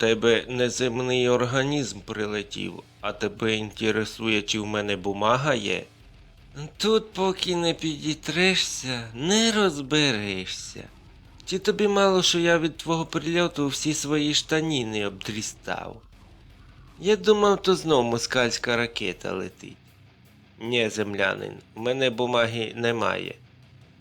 Тебе неземний організм прилетів, а тебе інтересує, чи в мене бумага є? Тут поки не підітрешся, не розберешся. Чи тобі мало, що я від твого прильоту всі свої штаніни обдрістав? Я думав, то знов москальська ракета летить. Ні, землянин, в мене бумаги немає.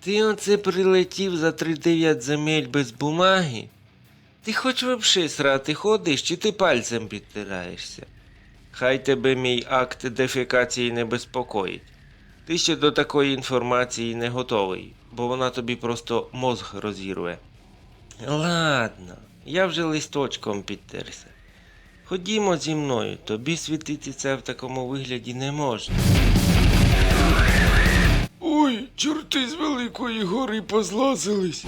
Ти оце прилетів за тридев'ять земель без бумаги? Ти хоч вообще срати ходиш, чи ти пальцем підтираєшся? Хай тебе мій акт дефекації не безпокоїть. Ти ще до такої інформації не готовий, бо вона тобі просто мозг розірве. Ладно, я вже листочком підтерся. Ходімо зі мною, тобі світити це в такому вигляді не можна. Ой, чорти з великої гори позлазились.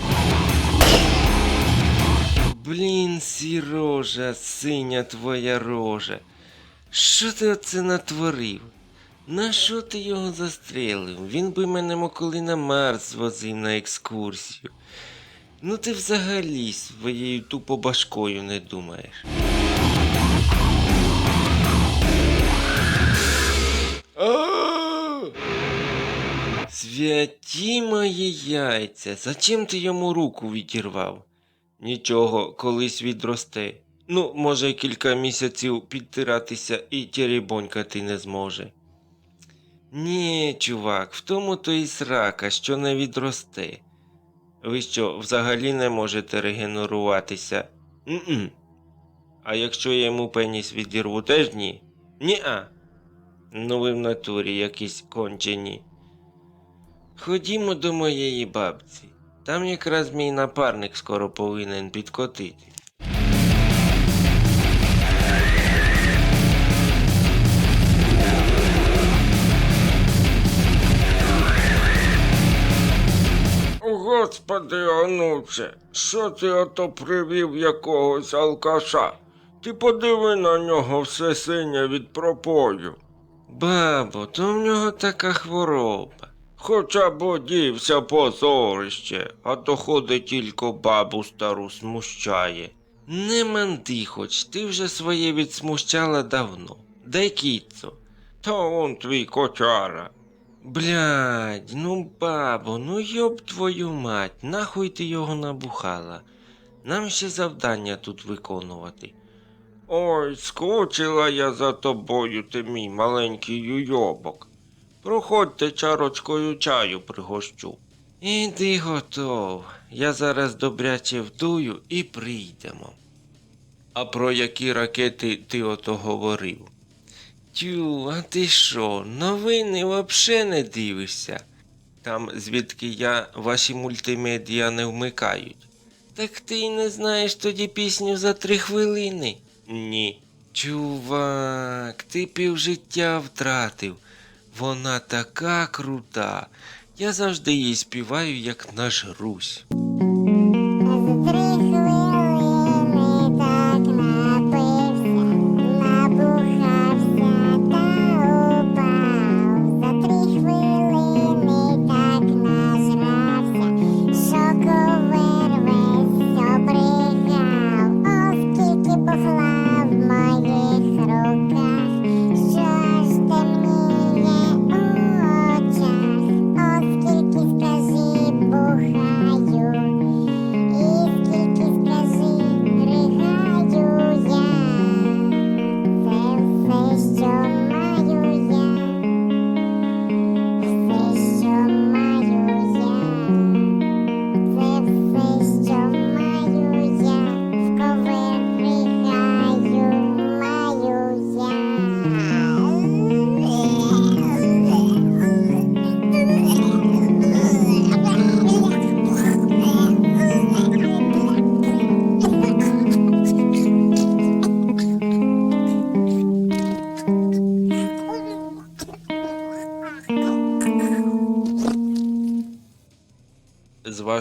Блін, сірожа, синя твоя рожа. Що ти оце натворив? На що ти його застрелив? Він би мене моколи на Марс звозив на екскурсію. Ну ти взагалі своєю тупо башкою не думаєш. Святі мої яйця, зачем ти йому руку відірвав? Нічого, колись відросте. Ну, може, кілька місяців підтиратися і теребонькати не зможе. Ні, чувак, в тому то і срака, що не відросте. Ви що, взагалі не можете регенеруватися? М-м. А якщо я йому пеніс відірву, теж ні? Ні-а. Ну ви в натурі якісь кончені. Ходімо до моєї бабці. Там якраз мій напарник скоро повинен підкотити. Господи, онуче, що ти ото привів якогось алкаша? Ти подиви на нього все синє від пропою. Бабо, то в нього така хвороба. Хоча б одівся позорище, а то ходить тільки бабу стару смущає. Не манди хоч, ти вже своє відсмущала давно. Дай кіцо. Та он твій котяра. Блядь, ну бабо, ну йоб твою мать, нахуй ти його набухала. Нам ще завдання тут виконувати. Ой, скучила я за тобою, ти мій маленький юйобок. Проходьте чарочкою чаю пригощу. Іди готов. Я зараз добряче вдую і прийдемо. А про які ракети ти ото говорив? Тю, а ти що, новини вообще не дивишся? Там, звідки я, ваші мультимедіа не вмикають. Так ти й не знаєш тоді пісню за три хвилини? Ні. Чувак, ти півжиття втратив. Вона така крута. Я завжди її співаю, як наш Русь.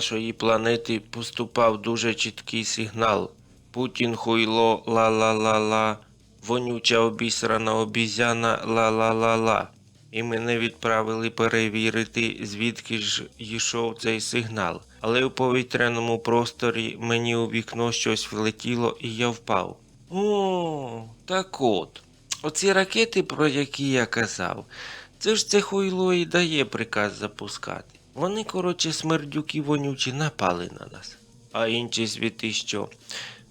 З вашої планети поступав дуже чіткий сигнал. Путін хуйло ла-ла-ла-ла, вонюча обісрана обізяна ла-ла-ла-ла. і мене відправили перевірити, звідки ж йшов цей сигнал. Але у повітряному просторі мені у вікно щось влетіло і я впав. О, так от. Оці ракети, про які я казав, це ж це хуйло і дає приказ запускати. Вони, коротше, смердюки вонючі напали на нас. А інші світи що?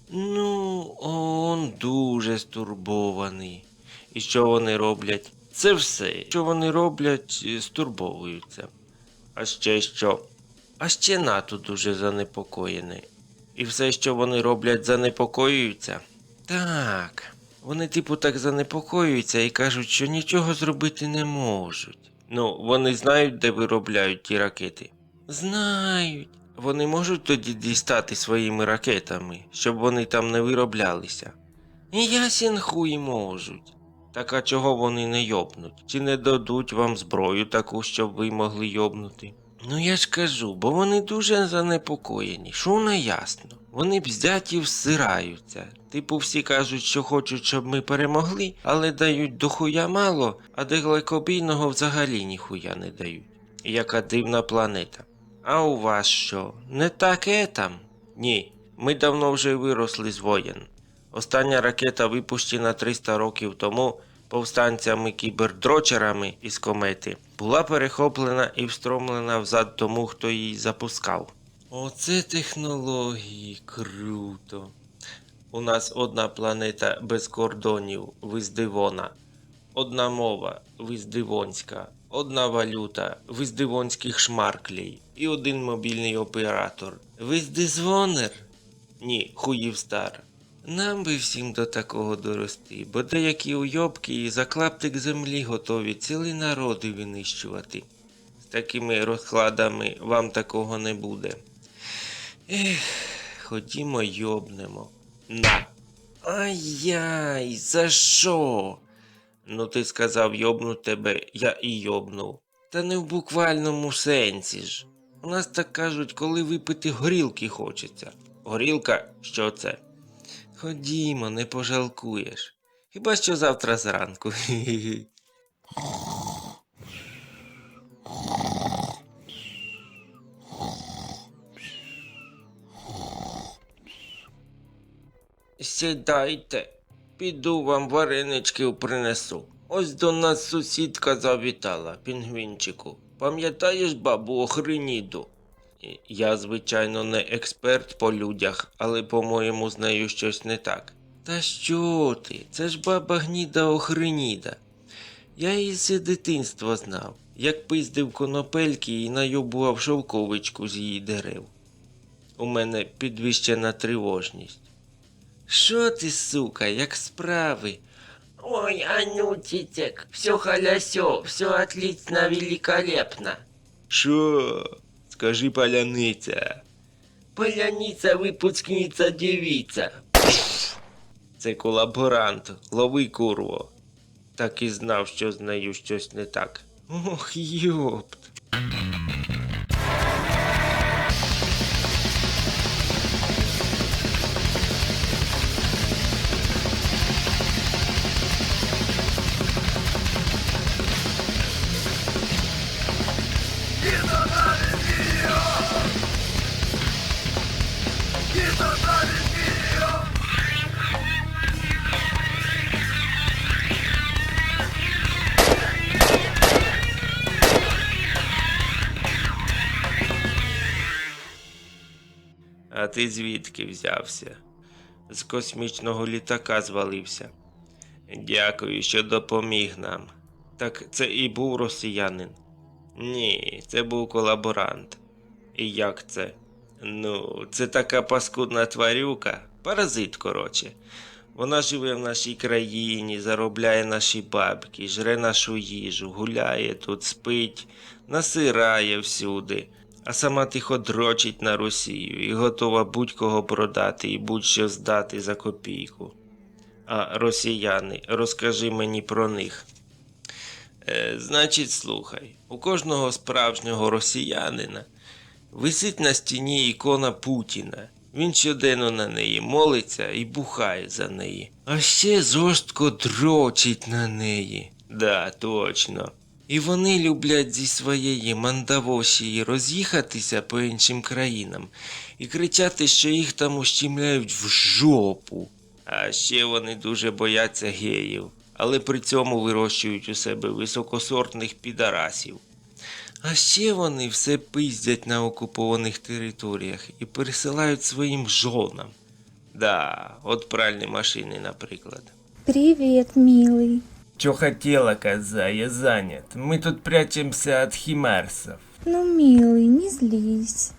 Ну, он дуже стурбований. І що вони роблять? Це все. Що вони роблять, е, стурбовуються. А ще що? А ще НАТО дуже занепокоєне. І все, що вони роблять, занепокоюються. Так. Вони, типу, так занепокоюються і кажуть, що нічого зробити не можуть. Ну, вони знають, де виробляють ті ракети. Знають. Вони можуть тоді дістати своїми ракетами, щоб вони там не вироблялися. Ясін хуй можуть. Так а чого вони не йобнуть? Чи не дадуть вам зброю таку, щоб ви могли йобнути? Ну я ж кажу, бо вони дуже занепокоєні, що не ясно. Вони взяті всираються. Типу всі кажуть, що хочуть, щоб ми перемогли, але дають дохуя мало, а далекобійного взагалі ніхуя не дають. Яка дивна планета. А у вас що? Не таке там? Ні, ми давно вже виросли з воєн. Остання ракета випущена 300 років тому повстанцями кібердрочерами із комети, була перехоплена і встромлена взад тому, хто її запускав. Оце технології круто. У нас одна планета без кордонів, виздивона, одна мова виздивонська, одна валюта виздивонських шмарклей і один мобільний оператор. Виздизвонер? Ні, хуїв стар. Нам би всім до такого дорости, бо деякі уйобки і за клаптик землі готові цілі народи винищувати. З такими розкладами вам такого не буде. Ех, ходімо йобнемо. На. Ай-яй, за що? Ну ти сказав йобну тебе, я і йобнув. Та не в буквальному сенсі ж. У нас так кажуть, коли випити горілки хочеться. Горілка, що це? Ходімо, не пожалкуєш. Хіба що завтра зранку. Сідайте, піду вам вареничків принесу. Ось до нас сусідка завітала, пінгвінчику. Пам'ятаєш бабу Охреніду? І- Я, звичайно, не експерт по людях, але, по-моєму, з нею щось не так. Та що ти? Це ж баба гніда Охреніда. Я її з дитинства знав, як пиздив конопельки і найобував шовковичку з її дерев. У мене підвищена тривожність. Що ти, сука, як справи? Ой, Анютитек, все халясё, все отлично, великолепно. Що? Скажи паляниця. Паляниця, випускниця дівіця. Це колаборант, лови курво. Так і знав, що з нею щось не так. Ох, йопт. А ти звідки взявся? З космічного літака звалився. Дякую, що допоміг нам. Так це і був росіянин. Ні, це був колаборант. І як це? Ну, це така паскудна тварюка, паразит, коротше. Вона живе в нашій країні, заробляє наші бабки, жре нашу їжу, гуляє тут, спить, насирає всюди, а сама тихо дрочить на Росію і готова будь-кого продати і будь-що здати за копійку. А росіяни, розкажи мені про них. Е, значить, слухай, у кожного справжнього росіянина висить на стіні ікона Путіна. Він щоденно на неї молиться і бухає за неї. А ще жорстко дрочить на неї. Да, точно. І вони люблять зі своєї мандавошії роз'їхатися по іншим країнам і кричати, що їх там ущемляють в жопу. А ще вони дуже бояться геїв, але при цьому вирощують у себе високосортних підарасів. А ще вони все пиздять на окупованих територіях і пересилають своїм жонам. Да, от пральні машини, наприклад. Привет, милый. Чё хотела, коза, я занят. Мы тут прячемся от химерсов. Ну, милый, не злись.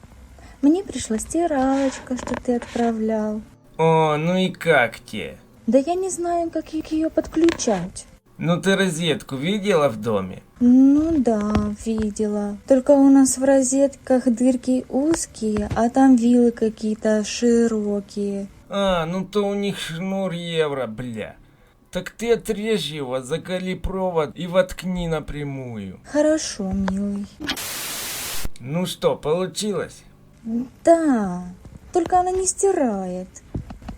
Мне пришла стиралочка, что ты отправлял. О, ну и как те? Да я не знаю, как ее подключать. Ну ты розетку видела в доме? Ну да, видела. Только у нас в розетках дырки узкие, а там вилы какие-то широкие. А, ну то у них шнур евро, бля. Так ты отрежь его, закали провод и воткни напрямую. Хорошо, милый. Ну что, получилось? Да, только она не стирает.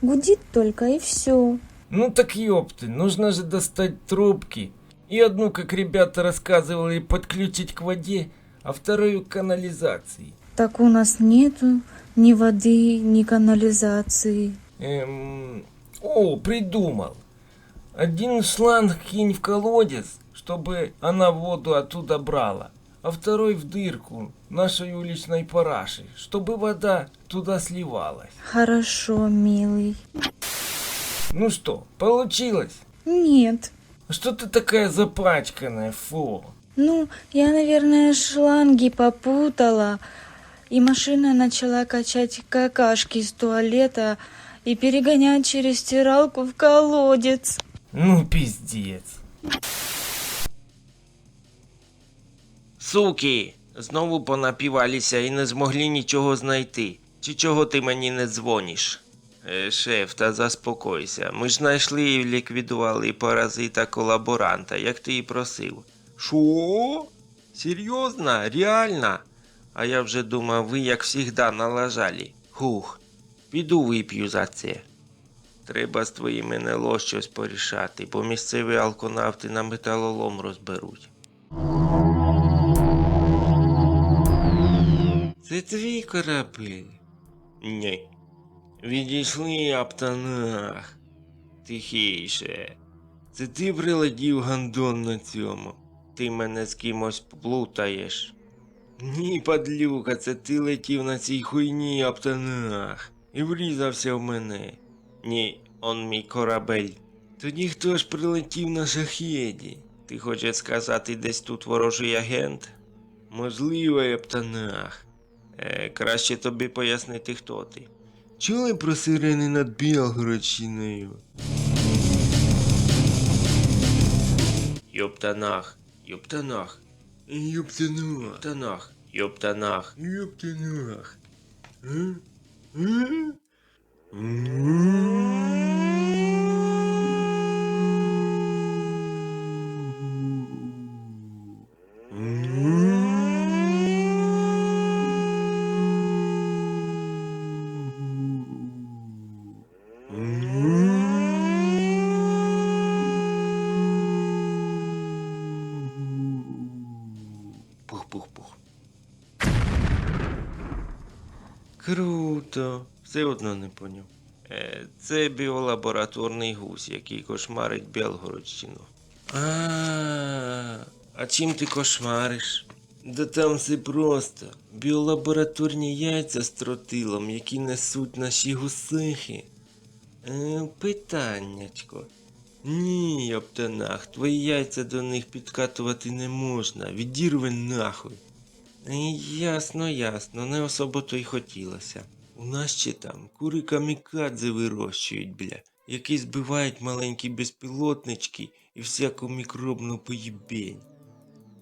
Гудит только и все. Ну так ёпты, нужно же достать трубки. И одну, как ребята рассказывали, подключить к воде, а вторую к канализации. Так у нас нету ни воды, ни канализации. Эм, о, придумал. Один шланг кинь в колодец, чтобы она воду оттуда брала, а второй в дырку нашей уличной параши, чтобы вода туда сливалась. Хорошо, милый. Ну что, получилось? Нет. А Что ты такая запачканная, фу? Ну, я, наверное, шланги попутала, и машина начала качать какашки из туалета и перегонять через стиралку в колодец. Ну, пиздец. Суки, знову понапівалися і не змогли нічого знайти. Чи чого ти мені не дзвониш? Е, шеф, та заспокойся. Ми ж знайшли і ліквідували паразита колаборанта, як ти і просив. Що? Серйозно? Реально? А я вже думав, ви як завжди налажали. Хух, піду вип'ю за це. Треба з твоїм НЛО щось порішати, бо місцеві алконавти на металолом розберуть. Це твій корабель? Ні. Відійшли аптанах. Тихіше. Це ти прилетів гандон на цьому. Ти мене з кимось плутаєш. Ні, падлюка, це ти летів на цій хуйні аптанах і врізався в мене. Ні, он мій корабель. Тоді хто ж прилетів на шахеді? Ти хочеш сказати, десь тут ворожий агент? Можливо, Ептанах. Е, краще тобі пояснити, хто ти. Чули про сирени над Білгородщиною? Йоптанах, Йоптанах, Йоптанах, Йоптанах, Йоптанах, Йоптанах. А? А? Пух-пух-пух. Круто. Все одно не поняв. Е, це біолабораторний гусь, який кошмарить Белгородщину. А, а чим ти кошмариш? Да там все просто. Біолабораторні яйця з тротилом, які несуть наші гусихи. Е, питаннячко. Ні, оптанах, твої яйця до них підкатувати не можна. Відірви нахуй. Е, Ясно, ясно, не особо то й хотілося. У нас ще там кури камікадзе вирощують, бля, які збивають маленькі безпілотнички і всяку мікробну поїбень.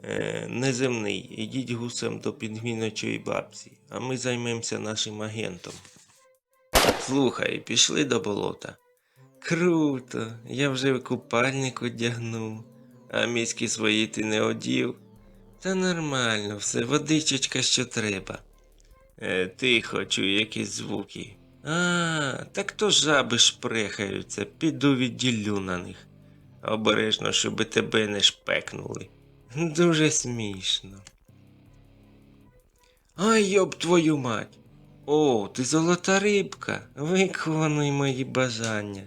Е, неземний, ідіть гусем до підгміночої бабці, а ми займемося нашим агентом. Слухай, пішли до болота. Круто, я вже купальник одягнув, а міські свої ти не одів. Та нормально, все, водичечка що треба. Е, тихо, чую якісь звуки. А, так то жаби шпрехаються, піду відділю на них. Обережно, щоби тебе не шпекнули. Дуже смішно. Ай, йоб твою мать. О, ти золота рибка. Виконуй мої бажання.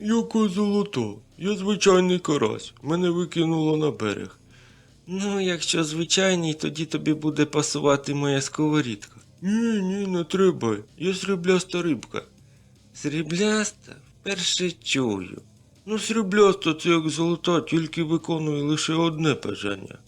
Яке золото? Я звичайний карась. Мене викинуло на берег. Ну, якщо звичайний, тоді тобі буде пасувати моя сковорідка. Ні, ні, не треба. Я срібляста рибка. Срібляста? Вперше чую. Ну, срібляста це як золота, тільки виконує лише одне бажання.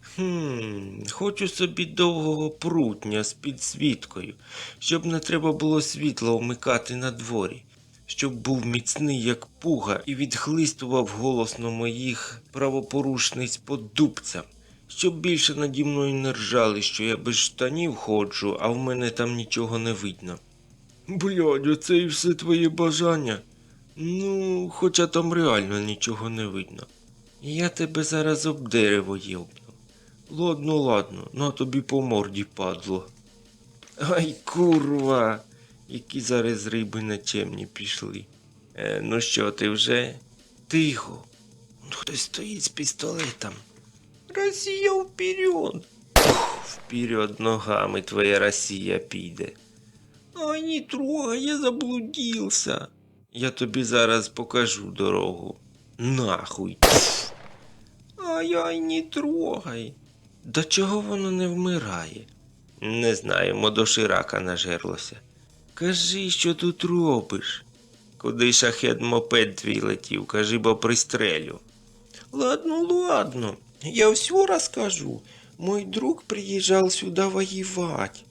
Хм, хочу собі довгого прутня з підсвіткою, щоб не треба було світло вмикати на дворі, щоб був міцний, як пуга, і відхлистував голосно моїх правопорушниць по дубцям, щоб більше наді мною не ржали, що я без штанів ходжу, а в мене там нічого не видно. Блядь, оце і все твоє бажання. Ну, хоча там реально нічого не видно. Я тебе зараз об дерево євну. Ладно, ладно, на тобі по морді падло. Ай, курва, які зараз риби на чемні пішли. Е, ну що, ти вже? Тихо. Хтось стоїть з пістолетом. Росія вперед. Вперед ногами твоя Росія піде. Ай, не трогай, я заблудився. Я тобі зараз покажу дорогу. Нахуй. Ай-ай, не трогай. До чого воно не вмирає? Не знаю, до ширака нажерлося. Кажи, що тут робиш? Куди шахет мопед твій летів, кажи, бо пристрелю. Ладно, ладно, я все расскажу. Мой друг приезжал сюда воевать.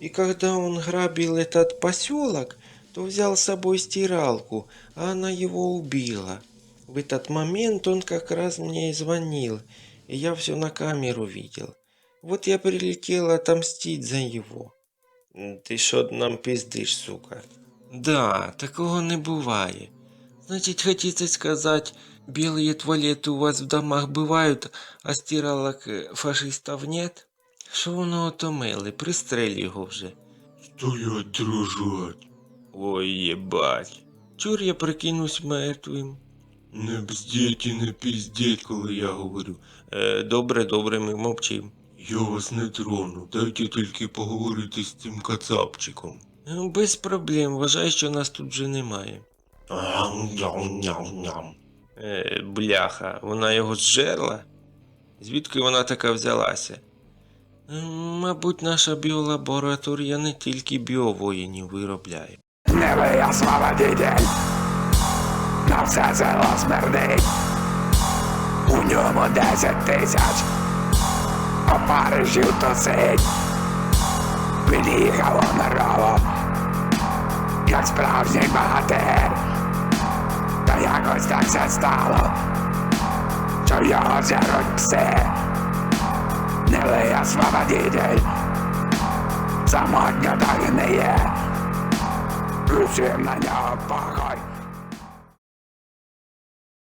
И когда он грабил этот поселок, то взял с собой стиралку, а она его убила. В этот момент он как раз мне и звонил, и я все на камеру видел. Вот я прилетел отомстить за его. Ти що нам пиздиш, сука? Да, такого не буває. Значить, хотите сказать, белые туалеты у вас в домах бывают, а стиралок е, фашистов нет? Що воно отомили, пристрель його вже. Стоять дрожать. Ой, єбать. Чур я прикинусь мертвим. Не бздіть і не піздіть, коли я говорю. Е, добре, добре, ми мовчим. Я вас не трону, дайте тільки поговорити з цим кацапчиком. Е, Без проблем, вважай, що нас тут вже немає. Ням-ням-ням-ням. Е, бляха, вона його зжерла? Звідки вона така взялася? Е, Мабуть, наша біолабораторія не тільки біовоїнів виробляє. Невий освободитель На все село смердить У ньому десять тисяч Опаришів тусить Під'їхав омерово Як справжній багатир Та якось так все стало Що його зіруть пси Невий освободитель Самотньо так і не є Усім на нього похуй